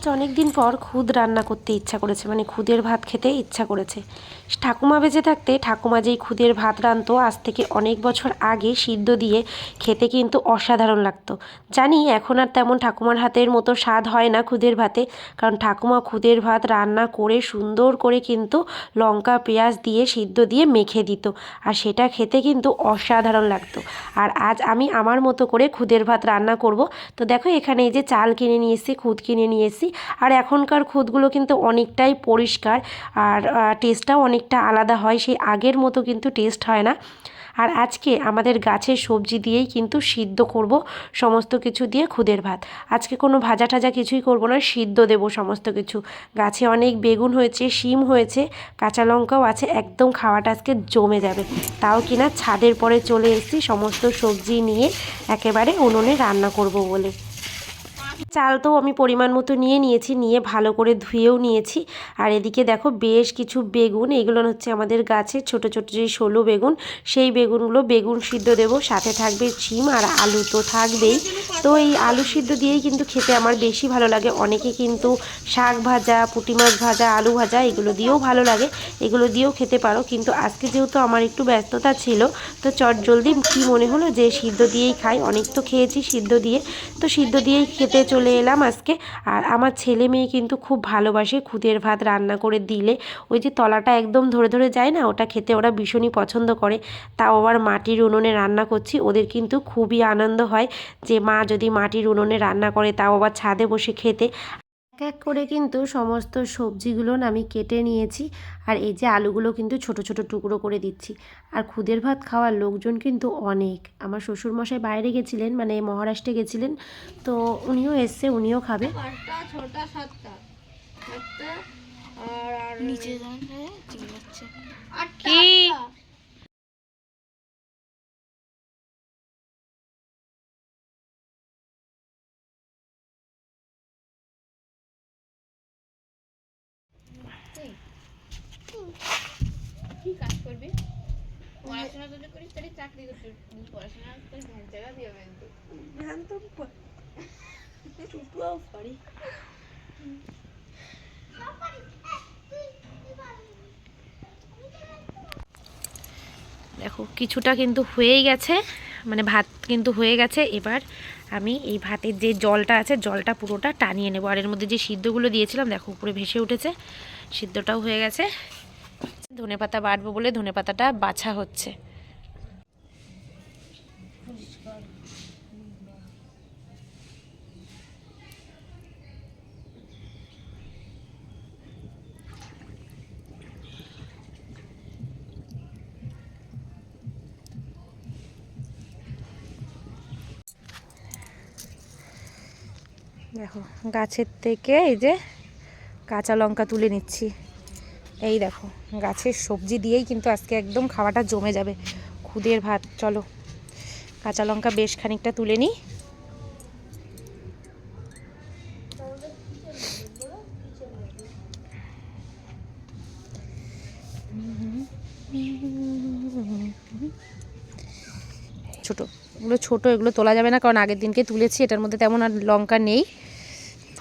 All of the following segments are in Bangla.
আজ অনেক দিন পর খুদ রান্না করতে ইচ্ছা করেছে মানে খুদের ভাত খেতে ইচ্ছা করেছে। ঠাকুমা বেঁচে থাকতে ঠাকুমা যেই খুদের ভাত রাঁধতো, আজ থেকে অনেক বছর আগে সিদ্ধ দিয়ে খেতে কিন্তু অসাধারণ লাগতো। জানি এখন আর তেমন ঠাকুমার হাতের মতো স্বাদ হয় না খুদের ভাতে, কারণ ঠাকুমা খুদের ভাত রান্না করে সুন্দর করে কিন্তু লঙ্কা, পেঁয়াজ দিয়ে সিদ্ধ দিয়ে মেখে দিত, আর সেটা খেতে কিন্তু অসাধারণ লাগতো। আর আজ আমি আমার মতো করে খুদের ভাত রান্না করব। তো দেখো এখানে এই যে চাল কিনে নিয়ে এসেছি, খুদ কিনে নিয়ে এসেছি আর এখনকার খুদগুলো কিন্তু অনেকটাই পরিষ্কার আর টেস্টটাও অনেকটা আলাদা হয়, সেই আগের মতো কিন্তু টেস্ট হয় না। আর আজকে আমাদের গাছের সবজি দিয়েই কিন্তু সিদ্ধ করব সমস্ত কিছু দিয়ে খুদের ভাত। আজকে কোনো ভাজা টাজা কিছুই করব না, সিদ্ধ দেব সমস্ত কিছু। গাছে অনেক বেগুন হয়েছে, শিম হয়েছে, কাঁচা লঙ্কাও আছে, একদম খাওয়াটা আজকে জমে যাবে। তাও কিনা ছাদের পরে চলে এসেছি, সমস্ত সবজি নিয়ে একেবারে উনুনে রান্না করব বলে। চাল তো আমি পরিমাণ মতো নিয়ে নিয়েছি, নিয়ে ভালো করে ধুয়েও নিয়েছি। আর এদিকে দেখো বেশ কিছু বেগুন, এগুলো হচ্ছে আমাদের গাছের ছোট ছোট যে ষোলো বেগুন, সেই বেগুনগুলো বেগুন সিদ্ধ দেবো। সাথে থাকবে শিম আর আলু তো থাকবেই। তো এই আলু সিদ্ধ দিয়েই কিন্তু খেতে আমার বেশি ভালো লাগে। অনেকে কিন্তু শাক ভাজা, পুঁটি মাছ ভাজা, আলু ভাজা এগুলো দিয়েও ভালো লাগে। এগুলো দিয়েও খেতে পারো। কিন্তু আজকে যেহেতু আমার একটু ব্যস্ততা ছিল, তো চট জলদি কী মনে হলো যে সিদ্ধ দিয়েই খাই? অনেক তো খেয়েছি সিদ্ধ দিয়ে। তো সিদ্ধ দিয়েই খেতে চলে এলাম আজকে। আর আমার ছেলে মেয়ে কিন্তু খুব ভালোবাসে, খুদের ভাত রান্না করে দিলে। ওই যে তলাটা একদম ধরে ধরে যায় না, ওটা খেতে ওরা ভীষণই পছন্দ করে। তাও আবার মাটির উনুনে রান্না করছি, ওদের কিন্তু খুবই আনন্দ হয় যে মা যদি মাটির উনুনে রান্না করে, তাও আবার ছাদে বসে খেতে। এক করে কিন্তু সমস্ত সবজিগুলো আমি কেটে নিয়েছি। আর এই যে আলুগুলো কিন্তু ছোট ছোট টুকরো করে দিচ্ছি। আর খুদের ভাত খাওয়ার লোকজন কিন্তু অনেক। আমার শ্বশুরমশাই বাইরে গেছিলেন মানে মহারাষ্ট্রে গেছিলেন। তো উনিও এসছে উনিও খাবে। ছটা সাতটা। সাতটা আর আর নিচে যাচ্ছে কি? করবি? পড়াশোনা যদি করিস তাহলে চাকরি করতে পড়াশোনা করে ধ্যান জায়গা দিয়ে কিন্তু দেখো কিছুটা কিন্তু হয়েই গেছে মানে ভাত কিন্তু হয়ে গেছে। এবার আমি এই ভাতের যে জলটা আছে জলটা পুরোটা টানিয়ে নেব। আর এর মধ্যে যে সিদ্ধগুলো দিয়েছিলাম দেখো উপরে ভেসে উঠেছে সিদ্ধটাও হয়ে গেছে। ধনে পাতা বাটবো বলে ধনে পাতাটা বাছা হচ্ছে। দেখো, গাছের থেকে এই যে কাঁচা লঙ্কা তুলে নিচ্ছি। এই দেখো, গাছের সবজি দিয়েই কিন্তু আজকে একদম খাওয়াটা জমে যাবে। খুদের ভাত, চলো। কাঁচা লঙ্কা বেশ খানিকটা তুলে নিই। ছোট, এগুলো ছোট, এগুলো তোলা যাবে না, কারণ আগের দিনকে তুলেছি, এটার মধ্যে তেমন আর লঙ্কা নেই।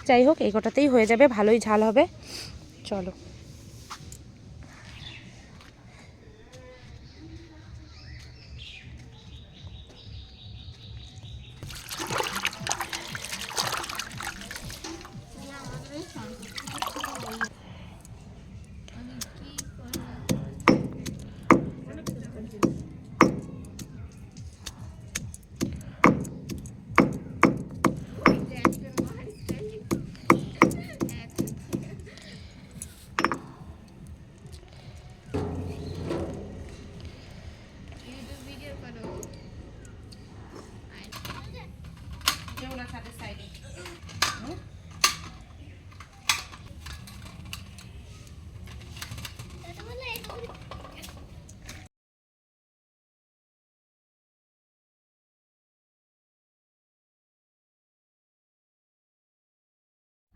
যাই হোক, এই কটাতেই হয়ে যাবে, ভালোই ঝাল হবে। চলো।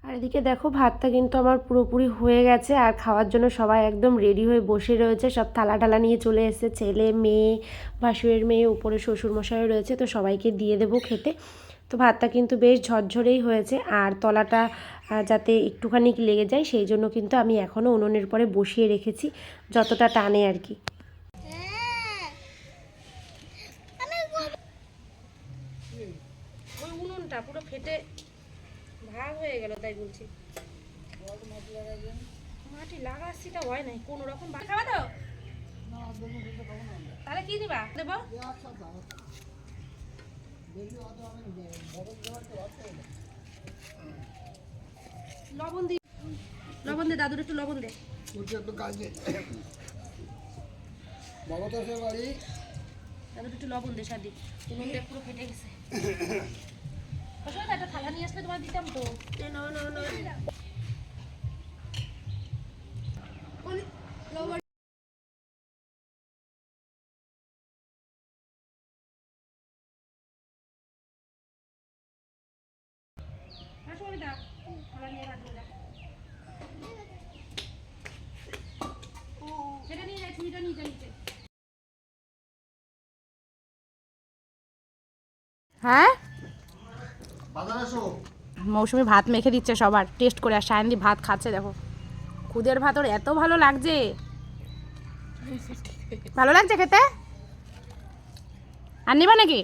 আর এদিকে দেখো, ভাতটা কিন্তু আমার পুরোপুরি হয়ে গেছে আর খাওয়ার জন্য সবাই একদম রেডি হয়ে বসে রয়েছে। সব থালা টালা নিয়ে চলে এসেছে, ছেলে, মেয়ে, ভাসুরের মেয়ে, উপরে শ্বশুরমশাইও রয়েছে, তো সবাইকে দিয়ে দেবো খেতে। তো ভাতটা কিন্তু বেশ ঝরঝরেই হয়েছে আর তলাটা যাতে একটুখানি লেগে যায়, সেই জন্য কিন্তু আমি এখনও উনুনের পরে বসিয়ে রেখেছি, যতটা টানে আর কি। উনুনটা পুরো ফেটে ভাগ হয়ে গেল তাই বলছি। মাটি লাগাচ্ছি তা হয় নাই কোনো রকম খাওয়া দাও তাহলে কি দিবা? দেবো। লবণ দি লবণ দে দাদুর একটু লবণ দে। একটু কাজে বলো তো সে বাড়ি। দাদুর একটু লবণ দে সাদি। পুরো ফেটে গেছে। নিয়ে আসলে তোমার দিতাম তো। না না না সেটা নিয়ে ছুরিটা নিয়ে যাই নিচে। হ্যাঁ? মৌসুমি ভাত মেখে দিচ্ছে সবার টেস্ট করে আর সায়ন্দি ভাত খাচ্ছে, দেখো। খুদের ভাত ওর এত ভালো লাগছে। ভালো লাগছে খেতে? আর নেবা নাকি?